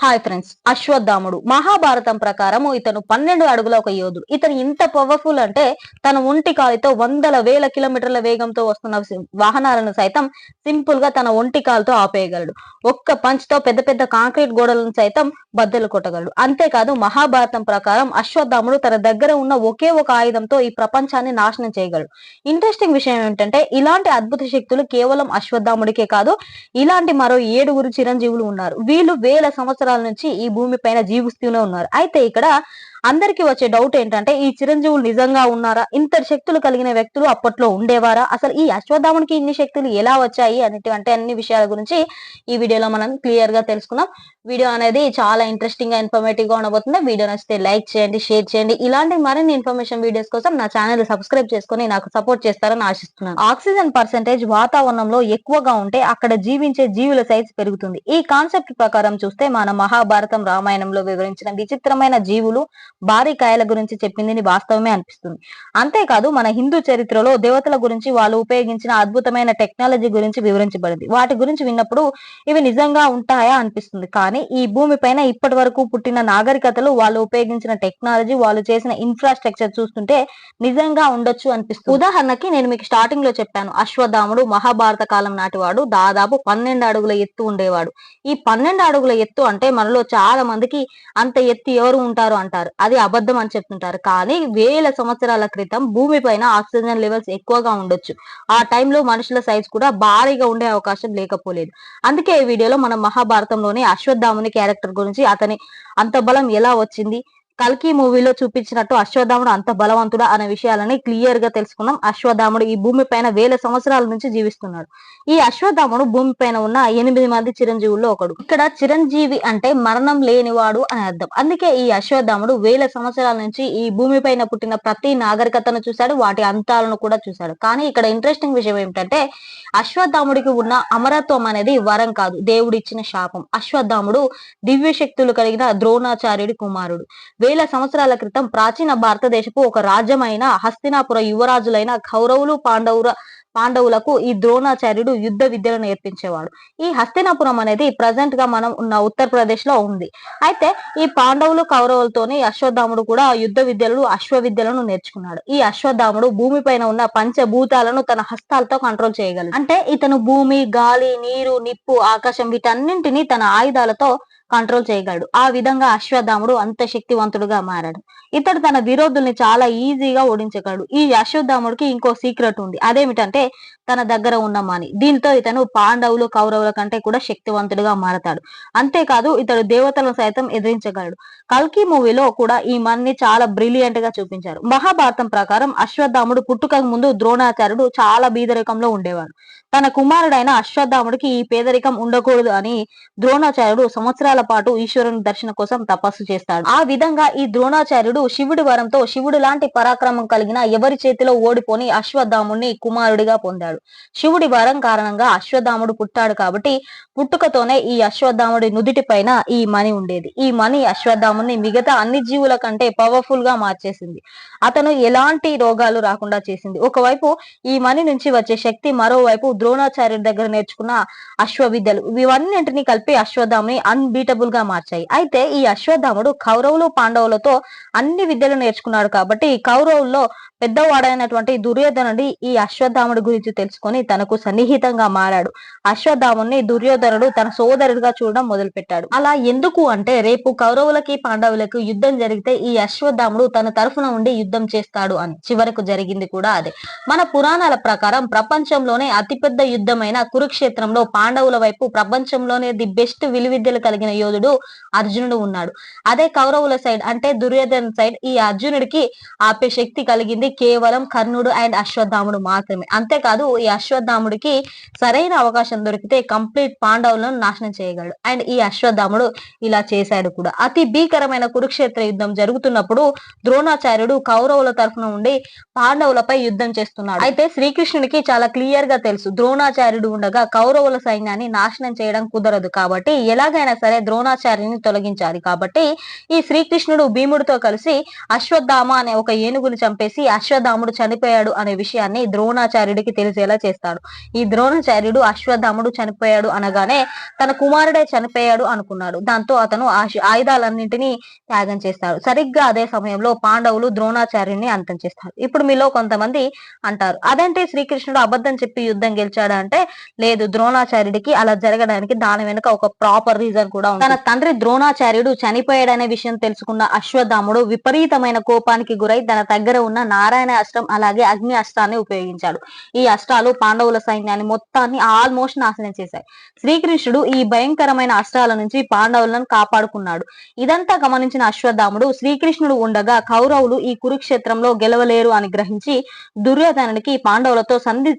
Hi friends అశ్వత్థాముడు. Mahabharatam ప్రకారం ఇతను పన్నెండు అడుగుల ఒక యోధుడు. ఇతను ఇంత పవర్ఫుల్ అంటే తన ఒంటి కాలితో వందల వేల కిలోమీటర్ల వేగంతో వస్తున్న వాహనాలను సైతం సింపుల్గా తన ఒంటి కాలుతో ఆపేయగలడు. ఒక్క పంచ్తో పెద్ద పెద్ద కాంక్రీట్ గోడలను సైతం బద్దలు కొట్టగలడు. అంతేకాదు మహాభారతం ప్రకారం అశ్వత్థాముడు తన దగ్గర ఉన్న ఒకే ఒక ఆయుధంతో ఈ ప్రపంచాన్ని నాశనం చేయగలడు. ఇంట్రెస్టింగ్ విషయం ఏంటంటే ఇలాంటి అద్భుత శక్తులు కేవలం అశ్వత్థాముడికే కాదు ఇలాంటి మరో ఏడుగురు చిరంజీవులు ఉన్నారు. వీళ్ళు వేల సంవత్సరాలు నుంచి ఈ భూమి పైన జీవిస్తూనే ఉన్నారు. అయితే ఇక్కడ అందరికి వచ్చే డౌట్ ఏంటంటే ఈ చిరంజీవులు నిజంగా ఉన్నారా? ఇంత శక్తులు కలిగిన వ్యక్తులు అప్పట్లో ఉండేవారా? అసలు ఈ అశ్వత్థామునికి ఇన్ని శక్తులు ఎలా వచ్చాయి? అనేటువంటి అన్ని విషయాల గురించి ఈ వీడియోలో మనం క్లియర్గా తెలుసుకుందాం. వీడియో అనేది చాలా ఇంట్రెస్టింగ్గా ఇన్ఫర్మేటివ్గా ఉండబోతుంది. వీడియో నచ్చితే లైక్ చేయండి షేర్ చేయండి. ఇలాంటి మరిన్ని ఇన్ఫర్మేషన్ వీడియోస్ కోసం నా ఛానల్ సబ్స్క్రైబ్ చేసుకొని నాకు సపోర్ట్ చేస్తారని ఆశిస్తున్నాను. ఆక్సిజన్ పర్సెంటేజ్ వాతావరణంలో ఎక్కువగా ఉంటే అక్కడ జీవించే జీవుల సైజ్ పెరుగుతుంది. ఈ కాన్సెప్ట్ ప్రకారం చూస్తే మన మహాభారతం రామాయణంలో వివరించిన విచిత్రమైన జీవులు భారీ కాయల గురించి చెప్పింది వాస్తవమే అనిపిస్తుంది. అంతేకాదు మన హిందూ చరిత్రలో దేవతల గురించి వాళ్ళు ఉపయోగించిన అద్భుతమైన టెక్నాలజీ గురించి వివరించబడింది. వాటి గురించి విన్నప్పుడు ఇవి నిజంగా ఉంటాయా అనిపిస్తుంది. కానీ ఈ భూమి పైన ఇప్పటి వరకు పుట్టిన నాగరికతలు వాళ్ళు ఉపయోగించిన టెక్నాలజీ వాళ్ళు చేసిన ఇన్ఫ్రాస్ట్రక్చర్ చూస్తుంటే నిజంగా ఉండొచ్చు అనిపిస్తుంది. ఉదాహరణకి నేను మీకు స్టార్టింగ్లో చెప్పాను. అశ్వధాముడు మహాభారత కాలం నాటివాడు దాదాపు పన్నెండు అడుగుల ఎత్తు ఉండేవాడు. ఈ పన్నెండు అడుగుల ఎత్తు అంటే మనలో చాలా మందికి అంత ఎత్తు ఎవరు ఉంటారు అంటారు. అది అబద్ధం అని చెప్తుంటారు. కానీ వేల సంవత్సరాల క్రితం భూమి పైన ఆక్సిజన్ లెవెల్స్ ఎక్కువగా ఉండొచ్చు. ఆ టైంలో మనుషుల సైజ్ కూడా భారీగా ఉండే అవకాశం లేకపోలేదు. అందుకే ఈ వీడియోలో మనం మహాభారతంలోని అశ్వత్థాముని క్యారెక్టర్ గురించి అతని అంత బలం ఎలా వచ్చింది? కల్కి మూవీలో చూపించినట్టు అశ్వధాముడు అంత బలవంతుడా అనే విషయాలని క్లియర్గా తెలుసుకున్నాం. అశ్వధాముడు ఈ భూమి పైన వేల సంవత్సరాల నుంచి జీవిస్తున్నాడు. ఈ అశ్వధాముడు భూమి పైన ఉన్న ఎనిమిది మంది చిరంజీవుల్లో ఒకడు. ఇక్కడ చిరంజీవి అంటే మరణం లేనివాడు అని అర్థం. అందుకే ఈ అశ్వధాముడు వేల సంవత్సరాల నుంచి ఈ భూమి పైన పుట్టిన ప్రతి నాగరికతను చూశాడు వాటి అంతాలను కూడా చూశాడు. కానీ ఇక్కడ ఇంట్రెస్టింగ్ విషయం ఏమిటంటే అశ్వధాముడికి ఉన్న అమరత్వం అనేది వరం కాదు దేవుడిచ్చిన శాపం. అశ్వత్థాముడు దివ్య శక్తులు కలిగిన ద్రోణాచార్యుడి కుమారుడు. వేల సంవత్సరాల క్రితం ప్రాచీన భారతదేశపు ఒక రాజ్యమైన హస్తినాపుర యువరాజులైన కౌరవులు పాండవుల పాండవులకు ఈ ద్రోణాచార్యుడు యుద్ధ విద్యను నేర్పించేవాడు. ఈ హస్తినాపురం అనేది ప్రజెంట్గా మనం ఉన్న ఉత్తరప్రదేశ్లో ఉంది. అయితే ఈ పాండవులు కౌరవులతోని అశ్వత్థాముడు కూడా యుద్ధ విద్యలు అశ్వ విద్యలను నేర్చుకున్నాడు. ఈ అశ్వత్థాముడు భూమి పైన ఉన్న పంచభూతాలను తన హస్తాలతో కంట్రోల్ చేయగలడు అంటే ఇతను భూమి గాలి నీరు నిప్పు ఆకాశం వీటన్నింటినీ తన ఆయుధాలతో కంట్రోల్ చేయగలడు. ఆ విధంగా అశ్వత్థాముడు అంత శక్తివంతుడుగా మారాడు. ఇతడు తన విరోధుల్ని చాలా ఈజీగా ఓడించగలడు. ఈ అశ్వత్థాముడికి ఇంకో సీక్రెట్ ఉంది. అదేమిటంటే తన దగ్గర ఉన్న మాని. దీంతో ఇతను పాండవులు కౌరవుల కంటే కూడా శక్తివంతుడుగా మారతాడు. అంతేకాదు ఇతడు దేవతలను సైతం ఎదిరించగలడు. కల్కి మూవీలో కూడా ఈ మన్ని చాలా బ్రిలియంట్గా చూపించారు. మహాభారతం ప్రకారం అశ్వత్థాముడు పుట్టుకకు ముందు ద్రోణాచార్యుడు చాలా బీదరికంలో ఉండేవాడు. తన కుమారుడైన అశ్వత్థాముడికి ఈ పేదరికం ఉండకూడదు అని ద్రోణాచార్యుడు సంవత్సరాల పాటు ఈశ్వరుని దర్శన కోసం తపస్సు చేస్తాడు. ఆ విధంగా ఈ ద్రోణాచార్యుడు శివుడి వరంతో శివుడు లాంటి పరాక్రమం కలిగిన ఎవరి చేతిలో ఓడిపోని అశ్వత్థాముడిని కుమారుడిగా పొందాడు. శివుడి వరం కారణంగా అశ్వత్థాముడు పుట్టాడు కాబట్టి పుట్టుకతోనే ఈ అశ్వత్థాముడి నుదిటి పైన ఈ మణి ఉండేది. ఈ మణి అశ్వత్థాముని మిగతా అన్ని జీవుల కంటే పవర్ఫుల్గా మార్చేసింది. అతను ఎలాంటి రోగాలు రాకుండా చేసింది. ఒకవైపు ఈ మణి నుంచి వచ్చే శక్తి మరోవైపు ద్రోణాచార్యుడి దగ్గర నేర్చుకున్న అశ్వవిద్యలు. ఇవన్నింటినీ కలిపి అశ్వత్థాముని అన్బీటబుల్గా మార్చాయి. అయితే ఈ అశ్వత్థాముడు కౌరవులు పాండవులతో అన్ని విద్యలు నేర్చుకున్నాడు కాబట్టి కౌరవుల్లో పెద్దవాడైనటువంటి దుర్యోధనుడి ఈ అశ్వత్థాముడి గురించి తెలుసుకొని తనకు సన్నిహితంగా మారాడు. అశ్వత్థాముని దుర్యోధనుడు తన సోదరుడిగా చూడడం మొదలుపెట్టాడు. అలా ఎందుకు అంటే రేపు కౌరవులకి పాండవులకు యుద్ధం జరిగితే ఈ అశ్వత్థాముడు తన తరఫున ఉండి యుద్ధం చేస్తాడు అని. చివరకు జరిగింది కూడా అదే. మన పురాణాల ప్రకారం ప్రపంచంలోనే అతిపెద్ద యుద్ధమైన కురుక్షేత్రంలో పాండవుల వైపు ప్రపంచంలోనే ది బెస్ట్ విలువిద్యలు కలిగిన యోధుడు అర్జునుడు ఉన్నాడు. అదే కౌరవుల సైడ్ అంటే దుర్యోధన సైడ్ ఈ అర్జునుడికి ఆపే శక్తి కలిగింది కేవలం కర్ణుడు అండ్ అశ్వత్థాముడు మాత్రమే. అంతేకాదు ఈ అశ్వత్థాముడికి సరైన అవకాశం దొరికితే కంప్లీట్ పాండవులను నాశనం చేయగలడు. అండ్ ఈ అశ్వత్థాముడు ఇలా చేశాడు కూడా. అతి భీకరమైన కురుక్షేత్ర యుద్ధం జరుగుతున్నప్పుడు ద్రోణాచార్యుడు కౌరవుల తరఫున ఉండి పాండవులపై యుద్ధం చేస్తున్నాడు. అయితే శ్రీకృష్ణుడికి చాలా క్లియర్గా తెలుసు. ద్రోణాచార్యుడు ఉండగా కౌరవుల సైన్యాన్ని నాశనం చేయడం కుదరదు కాబట్టి ఎలాగైనా సరే ద్రోణాచార్యుని తొలగించాలి కాబట్టి ఈ శ్రీకృష్ణుడు భీముడితో కలిసి అశ్వత్థామ అనే ఒక ఏనుగుని చంపేసి అశ్వధాముడు చనిపోయాడు అనే విషయాన్ని ద్రోణాచార్యుడికి తెలిసేలా చేస్తాడు. ఈ ద్రోణాచార్యుడు అశ్వధాముడు చనిపోయాడు అనగానే తన కుమారుడే చనిపోయాడు అనుకున్నాడు. దాంతో అతను ఆయుధాలన్నింటినీ త్యాగం చేస్తాడు. సరిగ్గా అదే సమయంలో పాండవులు ద్రోణాచార్యుని అంతం చేస్తారు. ఇప్పుడు మీలో కొంతమంది అంటారు అదంటే శ్రీకృష్ణుడు అబద్ధం చెప్పి యుద్ధం గెలిచాడా? అంటే లేదు ద్రోణాచార్యుడికి అలా జరగడానికి దాని వెనుక ఒక ప్రాపర్ రీజన్ కూడా ఉంది తన తండ్రి ద్రోణాచార్యుడు చనిపోయాడనే విషయం తెలుసుకున్న అశ్వధాముడు విపరీతమైన కోపానికి గురై తన దగ్గర ఉన్న నారాయణ అష్టం అలాగే అగ్ని అష్టాన్ని ఉపయోగించాడు. ఈ అష్టాలు పాండవుల సైన్యాన్ని మొత్తాన్ని ఆల్మోస్ట్ నాశనం చేశాయి. శ్రీకృష్ణుడు ఈ భయంకరమైన అష్టాల నుంచి పాండవులను కాపాడుకున్నాడు. ఇదంతా గమనించిన అశ్వత్థాముడు శ్రీకృష్ణుడు ఉండగా కౌరవులు ఈ కురుక్షేత్రంలో గెలవలేరు అని గ్రహించి దుర్యోధనుడికి పాండవులతో సంధి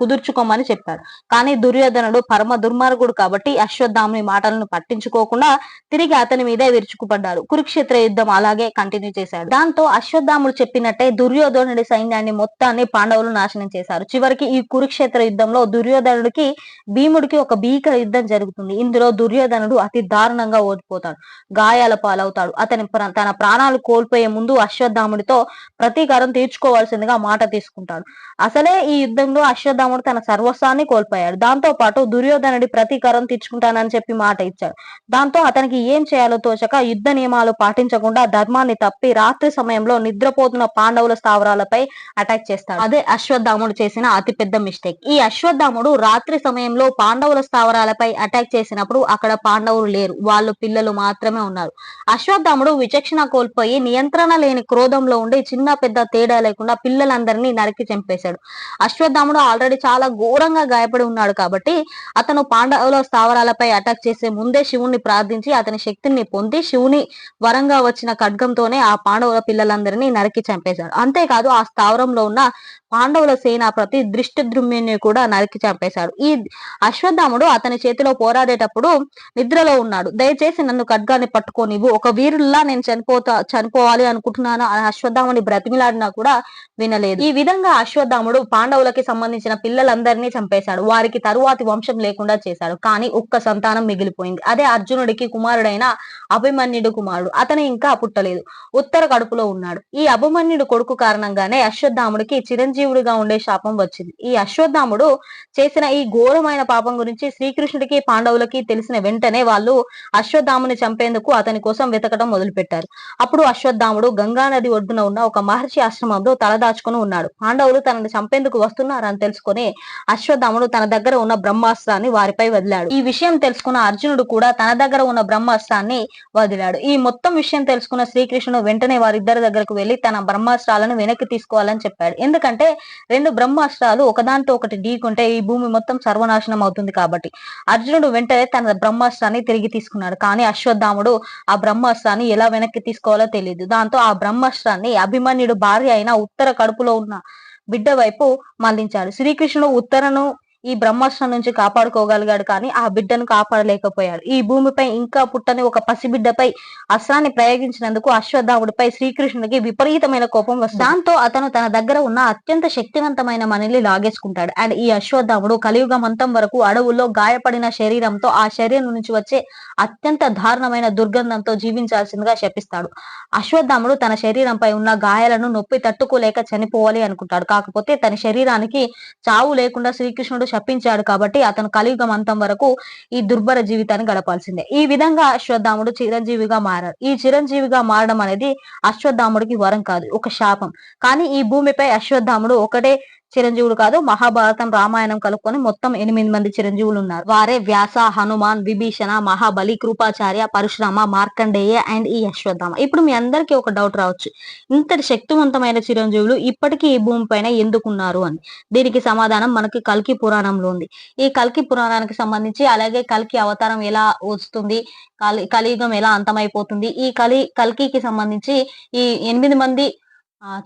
కుదుర్చుకోమని చెప్పాడు. కానీ దుర్యోధనుడు పరమ దుర్మార్గుడు కాబట్టి అశ్వత్థాముని మాటలను పట్టించుకోకుండా తిరిగి అతని మీదే విరుచుకుపడ్డాడు. కురుక్షేత్ర యుద్ధం అలాగే కంటిన్యూ చేశాడు. దాంతో అశ్వత్థాముడు చెప్పినట్టే దుర్యోధనుడి సైన్యాన్ని మొత్తాన్ని పాండవులు నాశనం చేశారు. చివరికి ఈ కురుక్షేత్ర యుద్ధంలో దుర్యోధనుడికి భీముడికి ఒక భీకర యుద్ధం జరుగుతుంది. ఇందులో దుర్యోధనుడు అతి దారుణంగా ఓడిపోతాడు. గాయాల పాలవుతాడు. అతని తన ప్రాణాలు కోల్పోయే ముందు అశ్వత్థాముడితో ప్రతీకారం తీర్చుకోవాల్సిందిగా మాట తీసుకుంటాడు. అసలే ఈ యుద్ధంలో అశ్వత్థాముడు తన సర్వస్వాన్ని కోల్పోయాడు. దాంతో పాటు దుర్యోధనుడి ప్రతీకారం తీర్చుకుంటానని చెప్పి మాట ఇచ్చాడు. దాంతో అతనికి ఏం చేయాలో తోచక యుద్ధ నియమాలు పాటించకుండా ధర్మాన్ని తప్పి రాత్రి సమయంలో నిద్రపోతున్న పాండవుల స్థావరాలపై అటాక్ చేస్తాడు. అదే అశ్వత్థాముడు చేసిన అతిపెద్ద మిస్టేక్ ఈ అశ్వత్థాముడు రాత్రి సమయంలో పాండవుల స్థావరాలపై అటాక్ చేసినప్పుడు అక్కడ పాండవులు లేరు. వాళ్ళు పిల్లలు మాత్రమే ఉన్నారు. అశ్వత్థాముడు విచక్షణ కోల్పోయి నియంత్రణ లేని క్రోధంలో ఉండి చిన్న పెద్ద తేడా లేకుండా పిల్లలందరినీ నరికి చంపేశాడు. అశ్వత్థాముడు ఆల్రెడీ చాలా ఘోరంగా గాయపడి ఉన్నాడు కాబట్టి అతను పాండవుల స్థావరాలపై అటాక్ చేసే ముందే శివుణ్ణి ప్రార్థించి అతని శక్తిని పొంది శివుని వరంగా వచ్చిన ఖడ్గంతోనే ఆ పాండవుల పిల్లలందరినీ నరికి చంపేశాడు. అంతే కాదు ఆ స్థావరంలో ఉన్న పాండవుల సేనాపతి దృష్టద్రుమ్యుని కూడా నరికి చంపేశాడు ఈ అశ్వత్థాముడు అతని చేతిలో పోరాడేటప్పుడు నిద్రలో ఉన్నాడు. దయచేసి నన్ను ఖడ్గాన్ని పట్టుకోనివ్వు. ఒక వీరుల్లా నేను చనిపోతా చనిపోవాలి అనుకుంటున్నాను అని అశ్వత్థాముని బ్రతిమిలాడినా కూడా వినలేదు. ఈ విధంగా అశ్వత్థాముడు పాండవులకి సంబంధించిన పిల్లలందరినీ చంపేశాడు. వారికి తరువాతి వంశం లేకుండా చేశాడు. కానీ ఒక్క సంతానం మిగిలిపోయింది. అదే అర్జునుడికి కుమారుడైన అభిమన్యుడు కుమారుడు. అతను ఇంకా పుట్టలేదు. ఉత్తర కడుపులో ఉన్నాడు. ఈ అభిమన్యుడు కొడుకు కారణంగానే అశ్వత్థాముడికి చిరంజీవుడిగా ఉండే శాపం వచ్చింది. ఈ అశ్వత్థాముడు చేసిన ఈ ఘోరమైన పాపం గురించి శ్రీకృష్ణుడికి పాండవులకి తెలిసిన వెంటనే వాళ్ళు అశ్వత్థాముని చంపేందుకు అతని కోసం వెతకడం మొదలుపెట్టారు. అప్పుడు అశ్వత్థాముడు గంగా నది ఒడ్డున ఉన్న ఒక మహర్షి ఆశ్రమంలో తలదాచుకుని ఉన్నాడు. పాండవులు తనని చంపేందుకు వస్తున్నారని తెలుసుకొని అశ్వత్థాముడు తన దగ్గర ఉన్న బ్రహ్మాస్త్రాన్ని వారిపై వదిలాడు. ఈ విషయం తెలుసుకున్న అర్జునుడు కూడా తన దగ్గర ఉన్న బ్రహ్మాస్త్రాన్ని వదిలాడు. ఈ మొత్తం విషయం తెలుసుకున్న శ్రీకృష్ణుడు వెంటనే వారిద్దరి దగ్గరకు వెళ్ళి తన బ్రహ్మాస్త్రాలను వెనక్కి తీసుకోవాలని చెప్పాడు. ఎందుకంటే రెండు బ్రహ్మాస్త్రాలు ఒకదాంతో ఒకటి ఢీకుంటే ఈ భూమి మొత్తం సర్వనాశనం అవుతుంది కాబట్టి. అర్జునుడు వెంటనే తన బ్రహ్మాస్త్రాన్ని తిరిగి తీసుకున్నాడు. కానీ అశ్వత్థాముడు ఆ బ్రహ్మాస్త్రాన్ని ఎలా వెనక్కి తీసుకోవాలో తెలియదు దాంతో ఆ బ్రహ్మాస్త్రాన్ని అభిమన్యుడు భార్య అయిన ఉత్తర కడుపులో ఉన్న బిడ్డ వైపు మళ్ళించాడు. శ్రీకృష్ణుడు ఉత్తరను ఈ బ్రహ్మాస్త్రం నుంచి కాపాడుకోగలిగాడు కానీ ఆ బిడ్డను కాపాడలేకపోయాడు. ఈ భూమిపై ఇంకా పుట్టని ఒక పసిబిడ్డపై అస్త్రాన్ని ప్రయోగించినందుకు అశ్వత్థాముడిపై శ్రీకృష్ణుడికి విపరీతమైన కోపం వస్తుంది. దాంతో అతను తన దగ్గర ఉన్న అత్యంత శక్తివంతమైన మణిని లాగేసుకుంటాడు. అండ్ ఈ అశ్వత్థాముడు కలియుగం అంతం వరకు అడవుల్లో గాయపడిన శరీరంతో ఆ శరీరం నుంచి వచ్చే అత్యంత దారుణమైన దుర్గంధంతో జీవించాల్సిందిగా శపిస్తాడు. అశ్వత్థాముడు తన శరీరంపై ఉన్న గాయాలను నొప్పి తట్టుకోలేక చనిపోవాలి అనుకుంటాడు. కాకపోతే తన శరీరానికి చావు లేకుండా శ్రీకృష్ణుడు శపించాడు కాబట్టి అతను కలియుగం అంతం వరకు ఈ దుర్భర జీవితాన్ని గడపాల్సిందే. ఈ విధంగా అశ్వత్థాముడు చిరంజీవిగా మారాడు. ఈ చిరంజీవిగా మారడం అనేది అశ్వత్థాముడికి వరం కాదు ఒక శాపం. కానీ ఈ భూమిపై అశ్వత్థాముడు ఒకటే చిరంజీవులు కాదు మహాభారతం రామాయణం కలుపుకొని మొత్తం ఎనిమిది మంది చిరంజీవులు ఉన్నారు. వారే వ్యాస హనుమాన్ విభీషణ మహాబలి కృపాచార్య పరశురామ మార్కండేయ అండ్ ఈ అశ్వత్థామ ఇప్పుడు మీ అందరికీ ఒక డౌట్ రావచ్చు. ఇంతటి శక్తివంతమైన చిరంజీవులు ఇప్పటికీ ఈ భూమి పైన ఎందుకున్నారు అని. దీనికి సమాధానం మనకి కల్కి పురాణంలో ఉంది. ఈ కల్కి పురాణానికి సంబంధించి అలాగే కల్కి అవతారం ఎలా వస్తుంది కలి కలియుగం ఎలా అంతమైపోతుంది ఈ కలి కల్కికి సంబంధించి ఈ ఎనిమిది మంది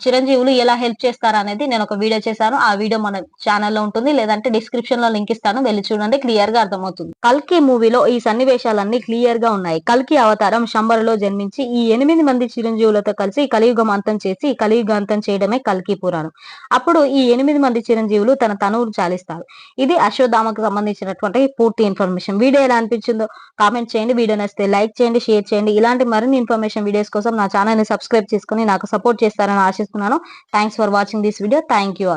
చిరంజీవులు ఎలా హెల్ప్ చేస్తారు అనేది నేను ఒక వీడియో చేశాను. ఆ వీడియో మన ఛానల్లో ఉంటుంది. లేదంటే డిస్క్రిప్షన్లో లింక్ ఇస్తాను. వెళ్ళి చూడండి. క్లియర్గా అర్థమవుతుంది. కల్కి మూవీలో ఈ సన్నివేశాలన్నీ క్లియర్గా ఉన్నాయి. కల్కి అవతారం శంబరలో జన్మించి ఈ ఎనిమిది మంది చిరంజీవులతో కలిసి కలియుగం అంతం చేసి కలియుగ అంతం చేయడమే కల్కి పురాణం. అప్పుడు ఈ ఎనిమిది మంది చిరంజీవులు తన తనువులు చాలిస్తారు. ఇది అశ్వధామకు సంబంధించినటువంటి పూర్తి ఇన్ఫర్మేషన్ వీడియో ఎలా అనిపించిందో కామెంట్ చేయండి. వీడియో నచ్చితే లైక్ చేయండి షేర్ చేయండి. ఇలాంటి మరిన్ని ఇన్ఫర్మేషన్ వీడియోస్ కోసం నా ఛానల్ని సబ్స్క్రైబ్ చేసుకుని నాకు సపోర్ట్ చేస్తారని ఆశిస్తున్నాను. Thanks for watching this video thank you